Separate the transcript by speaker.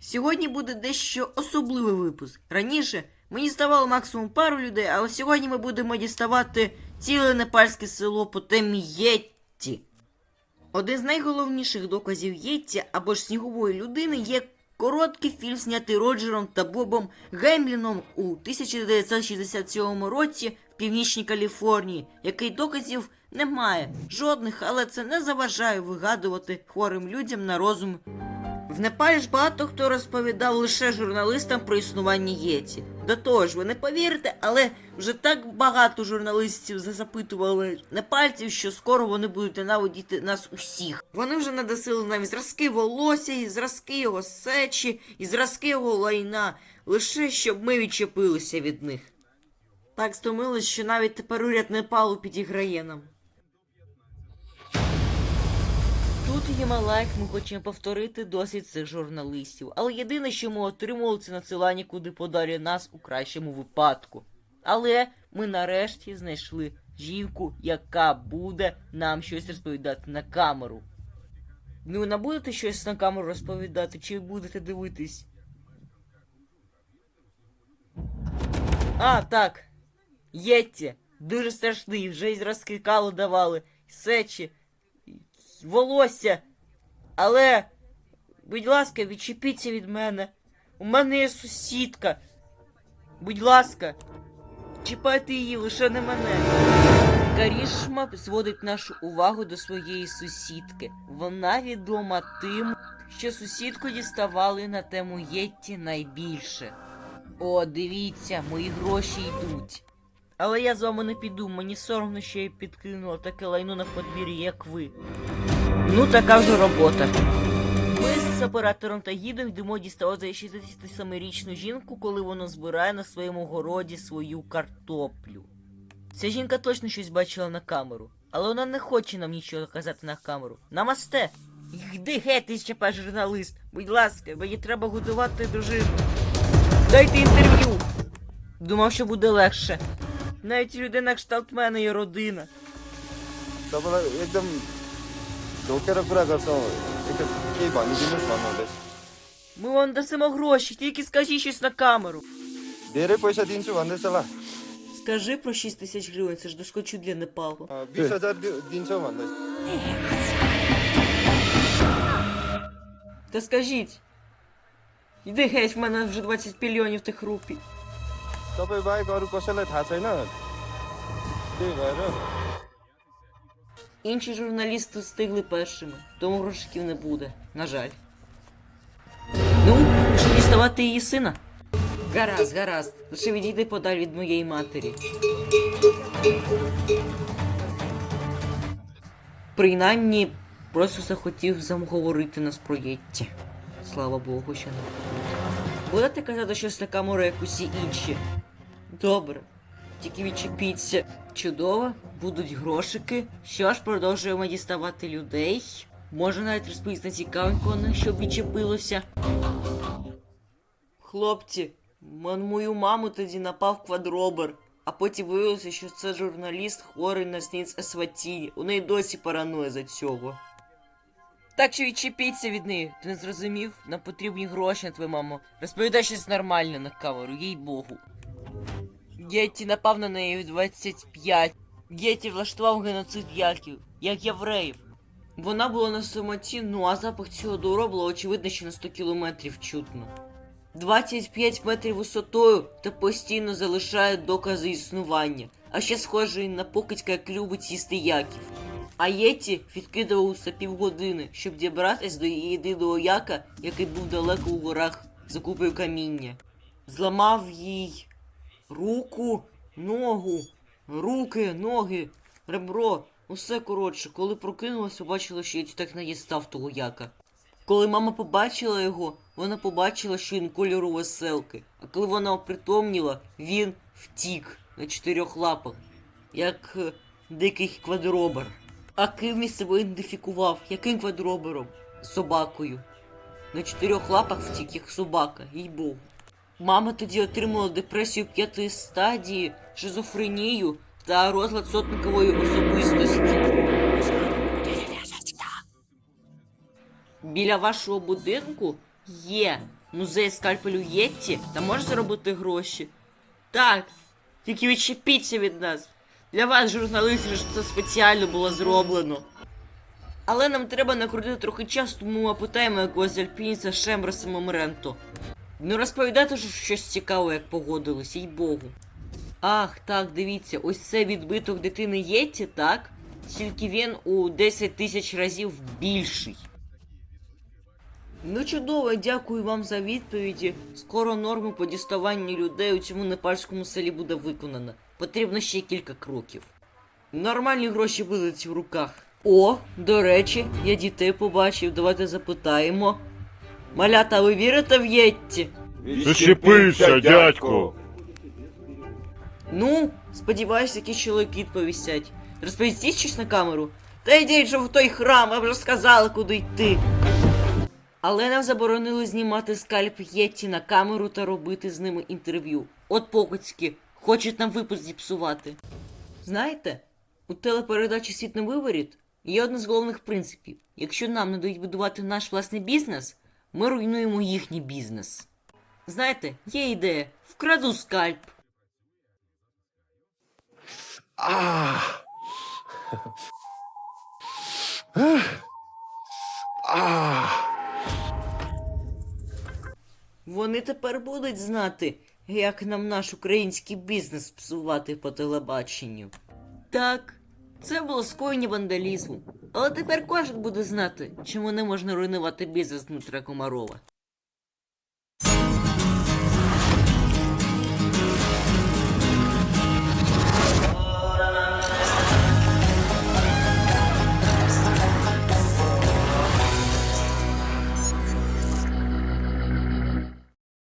Speaker 1: Сьогодні буде дещо особливий випуск. Раніше мені ставало максимум пару людей, але сьогодні ми будемо діставати ціле непальське село по темі Єтті. Один з найголовніших доказів Єтті або ж снігової людини є короткий фільм, знятий Роджером та Бобом Гемліном у 1967 році в північній Каліфорнії, який доказів немає жодних, але це не заважає вигадувати хворим людям на розум в Непалі ж багато хто розповідав лише журналистам про існування Єті. До того ж, ви не повірите, але вже так багато журналістів запитували непальців, що скоро вони будуть ненавидіти нас усіх. Вони вже надосили нам зразки волосся, і зразки його сечі, і зразки його лайна, лише щоб ми відчепилися від них. Так стомились, що навіть тепер уряд Непалу підіграє нам. Тут у Гімалаях ми хочемо повторити досвід цих журналістів, але єдине, що ми отримали, це надсилання куди подалі нас у кращому випадку. Але ми нарешті знайшли жінку, яка буде нам щось розповідати на камеру. Ну, не будете щось на камеру розповідати, чи будете дивитись? А, так. Єтті. Дуже страшний, вже й зразки калу давали, сечі, волосся. Але, будь ласка, відчепіться від мене. У мене є сусідка. Будь ласка, чіпайте її, лише не мене. Карішма зводить нашу увагу до своєї сусідки. Вона відома тим, що сусідку діставали на тему Єтті найбільше. О, дивіться, мої гроші йдуть. Але я з вами не піду, мені соромно, що я підкинула таке лайно на подвір'ї, як ви. Ну така вже робота. Ми з оператором та гідом йдемо діставати 67-річну жінку, коли вона збирає на своєму городі свою картоплю. Ця жінка точно щось бачила на камеру, але вона не хоче нам нічого казати на камеру. Намасте! Йди геть, ти щепа журналист! Будь ласка, мені треба годувати дружину. Дайте інтерв'ю! Думав, що буде легше. Навіть людина кшталт мене і родина.
Speaker 2: Добре, я ढोकेर कुरा गर्छौँ एकदम केही भनिदिनुहोस् भन्नुहुँदैछ
Speaker 1: Ми вам дасимо гроші, тільки скажіть щось на камеру.
Speaker 2: धेरै पैसा दिन्छु भन्दैछ ल
Speaker 1: Скажи про 6 тисяч гривень, це ж доскочу для Непалу.
Speaker 2: अँ, बिस हजार दि- दिन्छौ भन्दैछ
Speaker 1: Та скажіть. Іди геть, в мене вже 20 мільйонів тих рупій.
Speaker 2: तपाईँ बाहेक अरू कसैलाई थाहा छैन त्यही भएर
Speaker 1: Інші журналісти встигли першими, тому грошиків не буде, на жаль. Ну, пішли діставати її сина. Гаразд, гаразд. Лише відійди подаль від моєї матері. Принаймні, просто захотів замговорити нас про Єтті. Слава Богу, що не буде. Будете казати щось на камеру, як усі інші? Добре. Тільки відчепіться. Чудово, будуть грошики. Що ж, продовжуємо діставати людей. Може навіть розповісти цікавенько, на що б відчепилося. Хлопці, на мою маму тоді напав квадробер. А потім виявилося, що це журналіст хворий на сніц Есватіні. У неї досі параноя за цього. Так що відчепіться від неї. Ти не зрозумів? Нам потрібні гроші на твою маму. Розповідай щось нормальне на камеру, їй богу. Гетті напав на неї в 25. Гетті влаштував геноцид яків, як євреїв. Вона була на самоті, ну а запах цього добра було очевидно, що на 100 кілометрів чутно. 25 метрів висотою та постійно залишає докази існування, а ще схожий на покидька, як любить їсти яків. А Єті відкидувався півгодини, щоб дібратись до її єдиного яка, який був далеко у горах за купою каміння. Зламав їй руку, ногу, руки, ноги, ребро. Усе коротше, коли прокинулась, побачила, що Єті так не дістав того яка. Коли мама побачила його, вона побачила, що він кольору веселки. А коли вона опритомніла, він втік на чотирьох лапах, як е, дикий квадробер. А ким він себе ідентифікував? Яким квадробером? Собакою. На чотирьох лапах втік, як собака, їй богу. Мама тоді отримала депресію п'ятої стадії, шизофренію та розлад сотникової особистості. Біля вашого будинку є Музей скальпелю Єтті та може заробити гроші. Так, тільки відчепіться від нас. Для вас, журналістів, що це спеціально було зроблено. Але нам треба накрутити трохи часу, тому ми опитаємо якогось альпініста Шемберса Момренто. Не розповідайте ж щось цікаве, як погодились, їй богу. Ах, так, дивіться, ось це відбиток дитини Єтті, так? Тільки він у 10 тисяч разів більший. Ну чудово, дякую вам за відповіді. Скоро норма по діставанню людей у цьому непальському селі буде виконана. Потрібно ще кілька кроків. Нормальні гроші будуть в руках. О, до речі, я дітей побачив, давайте запитаємо. Малята, ви вірите в Єтті?
Speaker 3: Відчепився, дядько.
Speaker 1: Ну, сподіваюся, якісь чоловіки відповістять. Розповістіть щось на камеру. Та йдіть же в той храм, я вже сказала, куди йти. Але нам заборонили знімати скальп Єтті на камеру та робити з ними інтерв'ю. От покоцьки, хочуть нам випуск зіпсувати. Знаєте, у телепередачі Світ на виворіт є один з головних принципів. Якщо нам не дають будувати наш власний бізнес, ми руйнуємо їхній бізнес. Знаєте, є ідея, вкраду скальп. Вони тепер будуть знати, як нам наш український бізнес псувати по телебаченню. Так, це було скоєння вандалізму. Але тепер кожен буде знати, чому не можна руйнувати бізнес Дмитра Комарова.